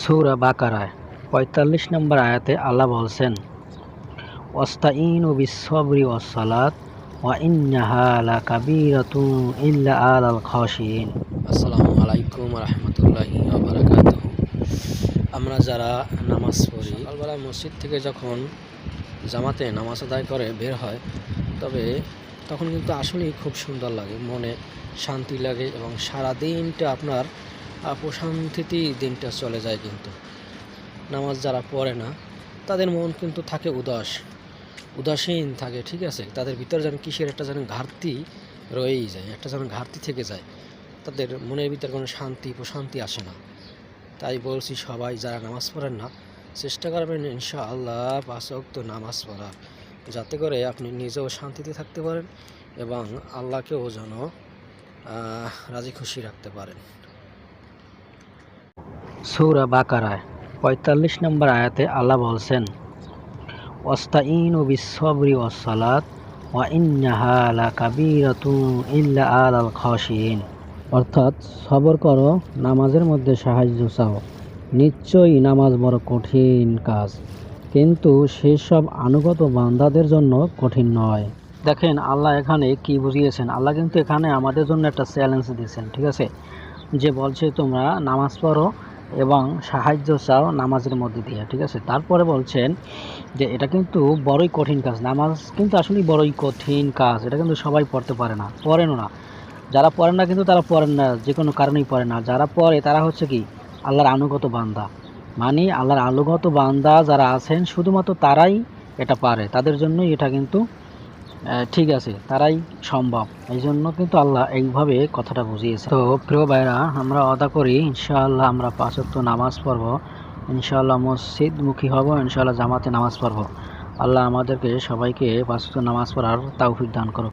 সূরা বাকারায়, পঁয়তাল্লিশ নম্বর আয়াতে আল্লাহ বলছেন ওয়াস্তাইনু বিসসবরি ওয়াসসালাত ওয়া ইন্নাহা লাকাবীরাতুন ইল্লা আলাইকুম আমরা যারা নামাজ পড়ি সকালবেলা মসজিদ থেকে যখন জামাতে নামাজ আদায় করে বের হয়, তবে তখন কিন্তু আসলেই খুব সুন্দর লাগে, মনে শান্তি লাগে এবং সারা দিনটা আপনার প্রশান্তিতেই দিনটা চলে যায় কিন্তু। নামাজ যারা পড়ে না, তাদের মন কিন্তু থাকে উদাস। উদাসীন থাকে, ঠিক আছে? তাদের ভিতরে যেন কিসের একটা যেন ঘাটতি রয়েই যায়, একটা যেন ঘাটতি থেকে যায়। তাদের মনের ভিতরে কোনো শান্তি, প্রশান্তি আসে না। তাই বলছি সবাই, যারা নামাজ পড়েন না, চেষ্টা করবেন ইনশাআল্লাহ ওয়াক্ত নামাজ পড়া। যাতে করে আপনি নিজেও শান্তিতে থাকতে পারেন এবং আল্লাহকেও যেন রাজি খুশি রাখতে পারেন। সূরা বাকারায় পঁয়তাল্লিশ নম্বর আয়াতে আল্লাহ বলছেন ওয়াস্তাইনু বিসসবরি ওয়াসসালাত ওয়া ইন্নাহা লাকাবীরাতুন ইল্লা আলাল খাশিয়িন অর্থাৎ সবর করো, নামাজের মধ্যে সাহায্য চাও। নিশ্চয়ই নামাজ বড় কঠিন কাজ, কিন্তু সেসব আনুগত বান্দাদের জন্য কঠিন নয়। দেখেন, আল্লাহ এখানে কি বুঝিয়েছেন? আল্লাহ কিন্তু এখানে আমাদের জন্য একটা চ্যালেঞ্জ দিয়েছেন, ঠিক আছে? যে বলছে তোমরা নামাজ পড়ো এবং সাহায্য চাও নামাজের মধ্যে দিয়ে, ঠিক আছে? তারপরে বলছেন যে এটা কিন্তু বড়ই কঠিন কাজ। নামাজ কিন্তু আসলেই বড়ই কঠিন কাজ। এটা কিন্তু সবাই পড়তে পারে না, পড়েনও না। যারা পড়েন না কিন্তু তারা পড়েন না, যে কোনো কারণেই পড়ে না। যারা পড়ে তারা হচ্ছে কি? আল্লাহর আনুগত বান্দা। মানে আল্লাহর আনুগত বান্দা যারা আছেন, শুধুমাত্র তারাই এটা পারে। তাদের জন্যই এটা কিন্তু ঠিক আছে, তারাই সম্ভব। এই জন্য কিন্তু আল্লাহ এইভাবে কথাটা বুঝিয়েছে। তো প্রিয় ভাইরা আমরা অদা করি, ইনশাআল্লাহ আমরা পাঁচত্ব নামাজ পড়ব। ইনশাআল্লাহ মসজিদমুখী হব, ইনশাআল্লাহ জামাতে নামাজ পড়ব। আল্লাহ আমাদেরকে সবাইকে পাঁচত্ব নামাজ পড়ার তৌফিক দান করো